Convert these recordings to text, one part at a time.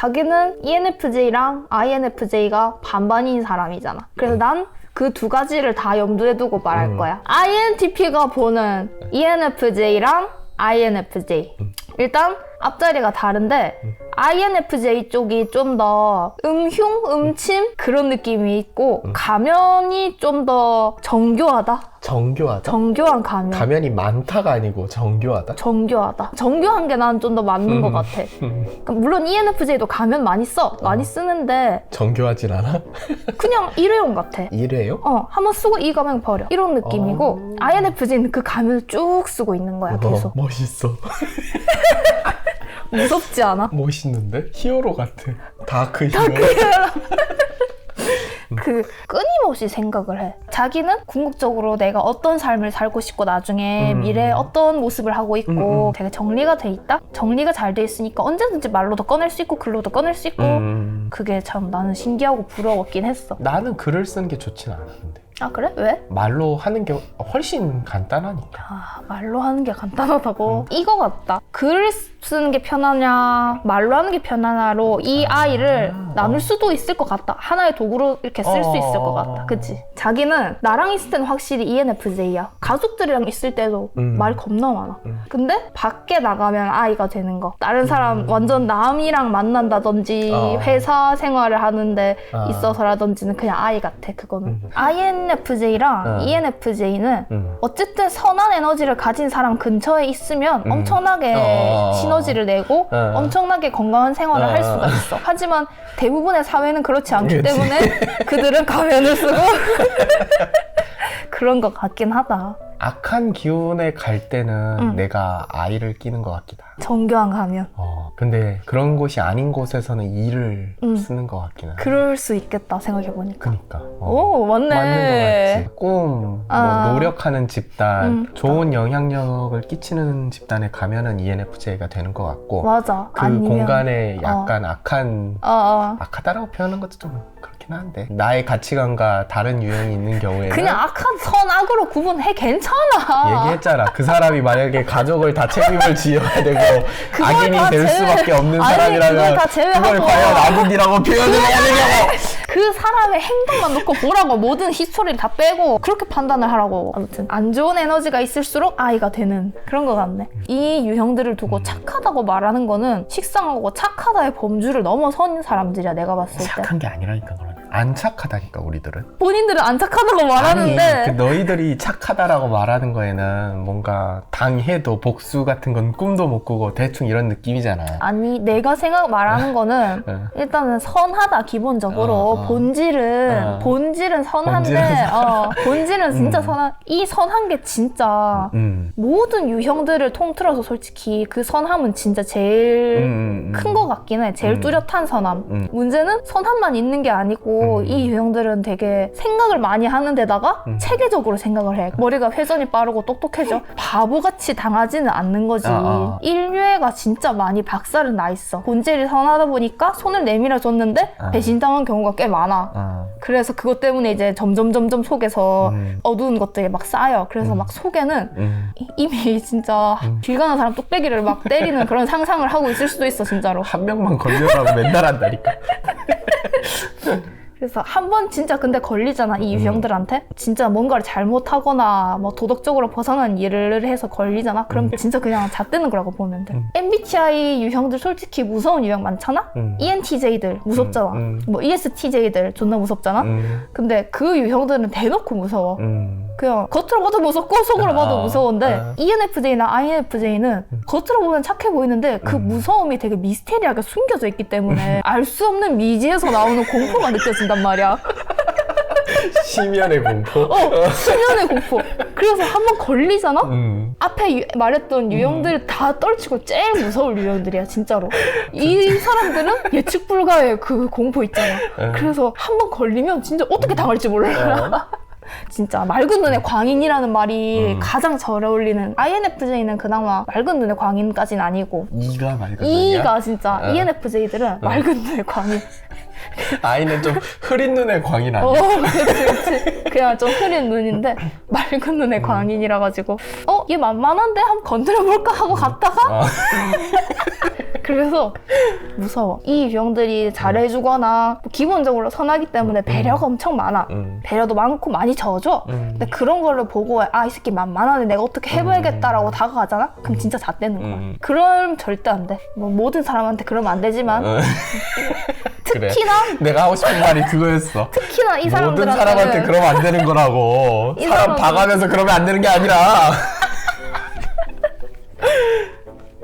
자기는 ENFJ랑 INFJ가 반반인 사람이잖아. 그래서 난 그 두 가지를 다 염두에 두고 말할 음. 거야. INTP가 보는 ENFJ랑 INFJ. 일단 앞자리가 다른데 INFJ 쪽이 좀 더 음흉, 음침 그런 느낌이 있고 가면이 좀 더 정교하다. 정교하다. 정교한 가면. 가면이 많다가 아니고 정교하다. 정교하다. 정교한 게 난 좀 더 맞는 음. 것 같아. 음, 그러니까 물론 ENFJ도 가면 많이 써. 많이 쓰는데 정교하진 않아? 그냥 일회용 같아. 이래요? 어, 한번 쓰고 이 가면 버려. 이런 느낌이고 어. INFJ는 그 가면을 쭉 쓰고 있는 거야, 계속. 어, 멋있어. 무섭지 않아? 멋있는데? 히어로 같아. 다크 히어로. 그 끊임없이 생각을 해. 자기는 궁극적으로 내가 어떤 삶을 살고 싶고 나중에 음. 미래에 어떤 모습을 하고 있고 음, 음. 되게 정리가 돼 있다. 정리가 잘 돼 있으니까 언제든지 말로도 꺼낼 수 있고 글로도 꺼낼 수 있고 음, 그게 참 나는 신기하고 부러웠긴 했어. 나는 글을 쓰는 게 좋진 않았는데. 아 그래? 왜? 말로 하는 게 훨씬 간단하니까. 아 말로 하는 게 간단하다고 이거 같다 글을 쓰는 게 편하냐 말로 하는 게 편하냐로 이 아이를 나눌 수도 있을 것 같다 하나의 도구로 이렇게 쓸수 어. 있을 것 같다 그치? 자기는 나랑 있을 때는 확실히 ENFJ야 가족들이랑 있을 때도 음. 말 겁나 많아 음. 근데 밖에 나가면 아이가 되는 거 다른 사람 완전 남이랑 만난다든지 어. 회사 생활을 하는데 아. 있어서라든지는 그냥 아이 같아 그거는 음. INFJ랑 어. ENFJ는 음. 어쨌든 선한 에너지를 가진 사람 근처에 있으면 음. 엄청나게 어. 시너지를 내고 어. 엄청나게 건강한 생활을 할 어. 수가 있어. 하지만 대부분의 사회는 그렇지 않기 그치. 때문에 그들은 가면을 쓰고 그런 것 같긴 하다. 악한 기운에 갈 때는 음. 내가 아이를 끼는 것 같기도 하고. 정교한 가면. 어, 근데 그런 곳이 아닌 곳에서는 이를 음. 쓰는 것 같긴 해. 그럴 수 있겠다 생각해보니까. 그니까. 어. 오 맞네. 맞는 것 같지. 꿈, 아. 뭐 노력하는 집단, 음. 좋은 영향력을 끼치는 집단에 가면은 ENFJ가 되는 것 같고, 맞아. 그 아니면 공간에 약간 악한, 어, 어. 악하다라고 표현하는 것도 좀 그렇 긴 한데, 나의 가치관과 다른 유형이 있는 경우에는 그냥 악한 선악으로 구분해 괜찮아. 얘기했잖아. 그 사람이 만약에 가족을 다 책임을 지어야 되고 그걸 악인이 다 될 제외- 수밖에 없는 아니, 사람이라면 그걸 다 제외하고. 그걸 과연 악인이라고 표현을 해야 되냐고. 그 사람의 행동만 놓고 보라고 모든 히스토리를 다 빼고 그렇게 판단을 하라고 아무튼 안 좋은 에너지가 있을수록 아이가 되는 그런 것 같네 이 유형들을 두고 음. 착하다고 말하는 거는 식상하고 착하다의 범주를 넘어선 사람들이야 내가 봤을 때 착한 게 아니라니까 그러 안 착하다니까 우리들은. 본인들은 안 착하다고 말하는데 아니, 그 너희들이 착하다라고 말하는 거에는 뭔가 당해도 복수 같은 건 꿈도 못 꾸고 대충 이런 느낌이잖아. 아니 내가 생각 말하는 거는 어. 일단은 선하다 기본적으로 어, 어. 본질은 어. 본질은 선한데 본질은 어, 본질은 진짜 음. 선한 이 선한 게 진짜 음. 모든 유형들을 통틀어서 솔직히 그 선함은 진짜 제일 음, 음, 음. 큰거 같긴 해. 제일 음. 뚜렷한 선함. 음. 문제는 선함만 있는 게 아니고 음. 이 유형들은 되게 생각을 많이 하는 데다가 음. 체계적으로 생각을 해. 머리가 회전이 빠르고 똑똑해져. 바보같이 당하지는 않는 거지. 아, 아. 인류애가 진짜 많이 박살은 나 있어. 본질이 선하다 보니까 손을 내밀어 줬는데 아. 배신당한 경우가 꽤 많아. 어. 그래서 그것 때문에 이제 점점 점점 속에서 음. 어두운 것들이 막 쌓여. 그래서 음. 막 속에는 음. 이- 이미 진짜 음. 길 가는 사람 뚝배기를 막 때리는 그런 상상을 하고 있을 수도 있어 진짜로 한 명만 걸려라고 맨날 한다니까. 그래서 한 번 진짜 근데 걸리잖아 이 음. 유형들한테 진짜 뭔가를 잘못하거나 뭐 도덕적으로 벗어난 일을 해서 걸리잖아 그럼 음. 진짜 그냥 잣대는 거라고 보면 돼 음. MBTI 유형들 솔직히 무서운 유형 많잖아 음. ENTJ들 무섭잖아. 뭐 ESTJ들 존나 무섭잖아 음. 근데 그 유형들은 대놓고 무서워 음. 그냥 겉으로 봐도 무섭고 속으로 봐도 아, 무서운데 아. ENFJ나 INFJ는 겉으로 보면 착해 보이는데 그 음. 무서움이 되게 미스테리하게 숨겨져 있기 때문에 알 수 없는 미지에서 나오는 공포가 느껴진단 말이야. 심연의 공포. 어, 수면의 공포. 그래서 한 번 걸리잖아? 음. 앞에 유- 말했던 유형들 다 떨치고 제일 무서울 유형들이야, 진짜로. 이 사람들은 예측 불가의 그 공포 있잖아. 음. 그래서 한 번 걸리면 진짜 어떻게 당할지 몰라. 진짜 맑은 눈의 광인이라는 말이 음. 가장 잘 어울리는 INFJ는 그나마 맑은 눈의 광인까지는 아니고 이가 맑은 E가 진짜 어. ENFJ들은 맑은 눈의 광인 아이는 좀 흐린 눈의 광인 아니야? 어, 그치, 그치. 그냥 좀 흐린 눈인데 맑은 눈의 광인이라 가지고 어, 얘 만만한데 한번 건드려 볼까 하고 갔다가 어. 그래서 무서워. 이 유형들이 잘해주거나 뭐 기본적으로 선하기 때문에 배려가 엄청 많아. 음. 배려도 많고 많이 져줘. 음. 근데 그런 거를 보고 아 이 새끼 만만하네 내가 어떻게 해봐야겠다라고 다가가잖아? 그럼 진짜 잣대는 거야. 음. 그럼 절대 안 돼. 뭐 모든 사람한테 그러면 안 되지만. 특히나 내가 하고 싶은 말이 그거였어. 특히나 이 모든 사람들한테는 사람한테 그러면 안 되는 거라고. 이 사람 봐가면서 그러면 안 되는 게 아니라.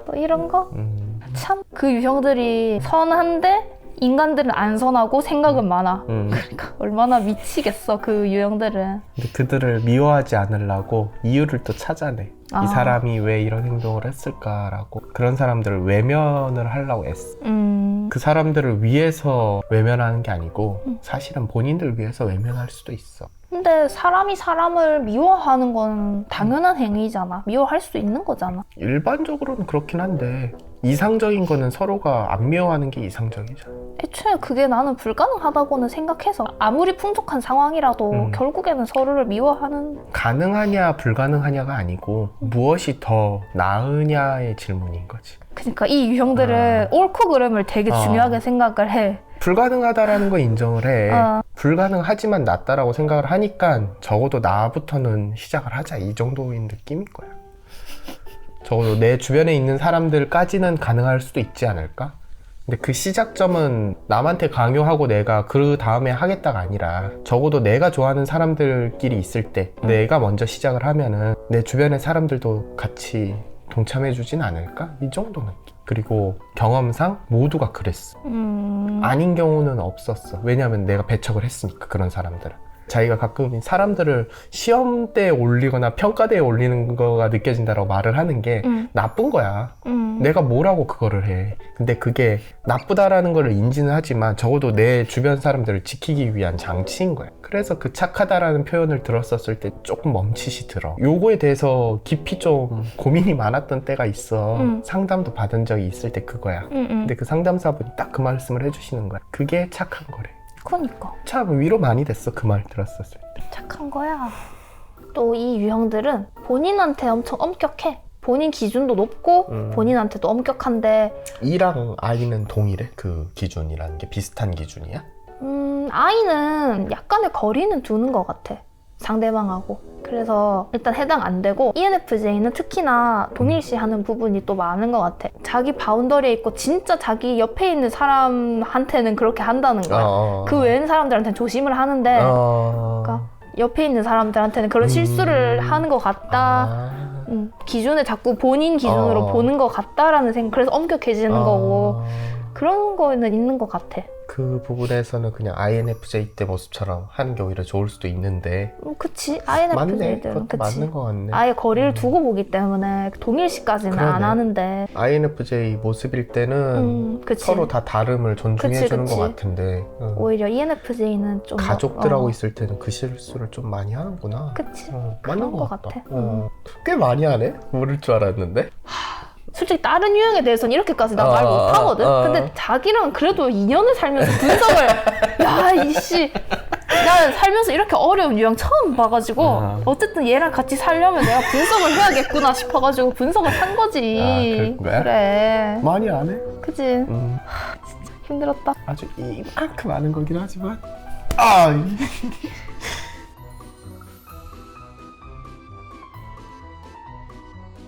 또 이런 거 음. 참그 유형들이 선한데 인간들은 안 선하고 생각은 많아. 음. 그러니까 얼마나 미치겠어 그 유형들은. 근데 그들을 미워하지 않으려고 이유를 또 찾아내. 아. 이 사람이 왜 이런 행동을 했을까라고. 그런 사람들을 외면을 하려고 애써. 음. 그 사람들을 위해서 외면하는 게 아니고 사실은 본인들 위해서 외면할 수도 있어. 근데 사람이 사람을 미워하는 건 당연한 행위잖아. 미워할 수 있는 거잖아. 일반적으로는 그렇긴 한데 이상적인 거는 서로가 안 미워하는 게 이상적이잖아. 애초에 그게 나는 불가능하다고는 생각해서 아무리 풍족한 상황이라도 음. 결국에는 서로를 미워하는 가능하냐 불가능하냐가 아니고 무엇이 더 나으냐의 질문인 거지. 그러니까 이 유형들은 옳고 그름을 되게 아. 중요하게 생각을 해. 불가능하다라는 거 인정을 해. 어. 불가능하지만 낫다라고 생각을 하니까 적어도 나부터는 시작을 하자 이 정도인 느낌인 거야. 적어도 내 주변에 있는 사람들까지는 가능할 수도 있지 않을까? 근데 그 시작점은 남한테 강요하고 내가 그 다음에 하겠다가 아니라 적어도 내가 좋아하는 사람들끼리 있을 때 내가 먼저 시작을 하면은 내 주변의 사람들도 같이 동참해주진 않을까? 이 정도 느낌. 그리고 경험상 모두가 그랬어. 음. 아닌 경우는 없었어. 왜냐하면 내가 배척을 했으니까 그런 사람들은. 자기가 가끔 사람들을 시험대에 올리거나 평가대에 올리는 거가 느껴진다라고 말을 하는 게 음. 나쁜 거야. 음. 내가 뭐라고 그거를 해. 근데 그게 나쁘다라는 걸 인지는 하지만 적어도 내 주변 사람들을 지키기 위한 장치인 거야. 그래서 그 착하다라는 표현을 들었었을 때 조금 멈칫이 들어. 요거에 대해서 깊이 좀 고민이 많았던 때가 있어. 음. 상담도 받은 적이 있을 때 그거야. 음, 음. 근데 그 상담사분이 딱 그 말씀을 해주시는 거야. 그게 착한 거래. 그러니까 참 위로 많이 됐어. 그 말 들었었을 때. 착한 거야. 또 이 유형들은 본인한테 엄청 엄격해. 본인 기준도 높고 음. 본인한테도 엄격한데 이랑 아이는 동일해? 그 기준이라는 게 비슷한 기준이야? 음, 아이는 약간의 거리는 두는 것 같아. 상대방하고. 그래서 일단 해당 안 되고 ENFJ는 특히나 동일시 하는 부분이 또 많은 것 같아. 자기 바운더리에 있고 진짜 자기 옆에 있는 사람한테는 그렇게 한다는 거야. 어. 그 외인 사람들한테는 조심을 하는데 어. 그러니까 옆에 있는 사람들한테는 그런 음. 실수를 하는 것 같다. 아. 음, 기준을 자꾸 본인 기준으로 어. 보는 것 같다라는 생각. 그래서 엄격해지는 어. 거고 그런 거는 있는 것 같아. 그 부분에서는 그냥 INFJ 때 모습처럼 하는 게 오히려 좋을 수도 있는데 음, 그치. 맞네. INFJ들은 그것도 그치. 맞는 것 같네. 아예 거리를 두고 보기 때문에 동일시까지는 안 그러네. 하는데. INFJ 모습일 때는 음, 그치. 서로 다 다름을 존중해 그치, 주는 그치. 것 같은데 응. 오히려 E ENFJ는 좀 가족들하고 어, 있을 때는 그 실수를 좀 많이 하는구나. 그치. 어, 그런 맞는 것. 같아. 어. 꽤 많이 하네. 모를 줄 알았는데. 솔직히 다른 유형에 대해서는 이렇게까지 나말 어, 못하거든. 어. 근데 자기랑 그래도 2년을 살면서 분석을 야 이씨 난 살면서 이렇게 어려운 유형 처음 봐가지고 어. 어쨌든 얘랑 같이 살려면 내가 분석을 해야겠구나 싶어가지고 분석을 한 거지. 아? 그래. 많이 안 해. 그지. 음, 힘들었다. 아주 이만큼 아는 거긴 하지만 아